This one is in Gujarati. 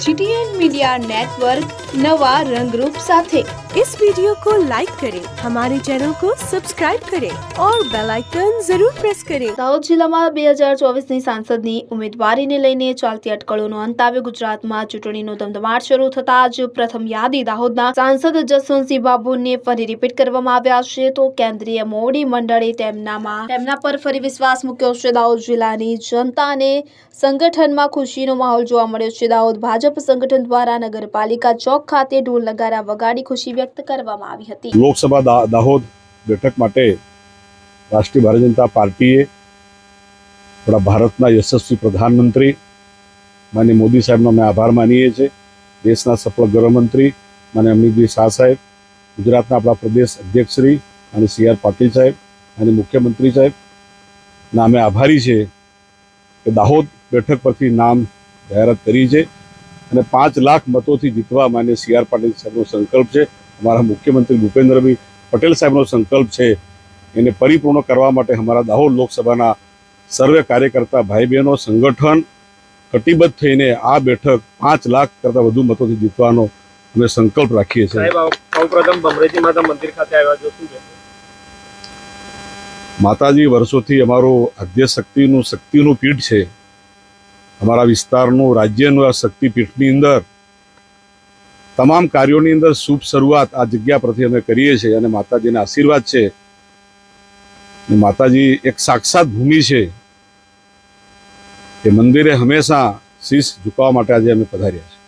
जीटीएन मीडिया नेटवर्क नवा रंग रूप साथे इस वीडियो को लाइक करें हमारे चैनल को सब्सक्राइब करें और बेल आइकन जरूर प्रेस करें દાહોદ જિલ્લામાં બે હજાર ચોવીસની સાંસદની ઉમેદવારીને લઈને ચાલતી અટકળોનો અંત આવ્યો ગુજરાતમાં ચૂંટણીનો ધમધમાટ શરૂ થતા જ પ્રથમ યાદી દાહોદના સાંસદ જસવંતસિંહ બાબુને ફરી રિપીટ કરવામાં આવ્યા છે તો કેન્દ્રીય મોવડી મંડળે તેમનામાં તેમના પર ફરી વિશ્વાસ મૂક્યો છે દાહોદ જિલ્લાની જનતાને સંગઠનમાં ખુશીનો માહોલ જોવા મળ્યો છે દાહોદ ભાજપ સંગઠન દ્વારા નગરપાલિકા ચોક ખાતે ઢોલ નગારા વગાડી ખુશી વ્યક્ત કરવામાં આવી હતી. લોકસભા દાહોદ બેઠક માટે રાષ્ટ્રીય ભારતીય જનતા પાર્ટીએ આપણા ભારતના યશસ્વી પ્રધાનમંત્રી માન્ય મોદી સાહેબનો અમે આભાર માનીએ છીએ. દેશના સફળ ગૃહમંત્રી માન્ય અમિતભાઈ શાહ સાહેબ, ગુજરાતના આપણા પ્રદેશ અધ્યક્ષશ્રી અને સી આર પાટીલ સાહેબ અને મુખ્યમંત્રી સાહેબ અમે આભારી છે કે દાહોદ બેઠક પરથી નામ જાહેરાત કરી છે. અને પાંચ લાખ મતોથી જીતવા માન્ય સી આર પાટીલ સાહેબનો સંકલ્પ છે. અમારા મુખ્યમંત્રી ભૂપેન્દ્રભાઈ પટેલ સાહેબનો સંકલ્પ છે. એને પરિપૂર્ણ કરવા માટે અમારા દાહોદ લોકસભાના સર્વે કાર્યકર્તા ભાઈ બહેનો સંગઠન કટિબદ્ધ થઈને આ બેઠક પાંચ લાખ કરતાં વધુ મતોથી જીતવાનો અમે સંકલ્પ રાખીએ છીએ. માતાજી વર્ષોથી અમારું આદ્ય શક્તિનું શક્તિનું પીઠ છે. અમારા વિસ્તારનું રાજ્યનું આ શક્તિપીઠની અંદર તમામ કાર્યોની અંદર શુભ શરૂઆત આ જગ્યા પરથી અમે કરીએ છીએ અને માતાજીના આશીર્વાદ છે. માતાજી એક સાક્ષાત ભૂમિ છે એ મંદિરે હંમેશા શીશ ઝુકાવવા માટે આજે અમે પધાર્યા છીએ.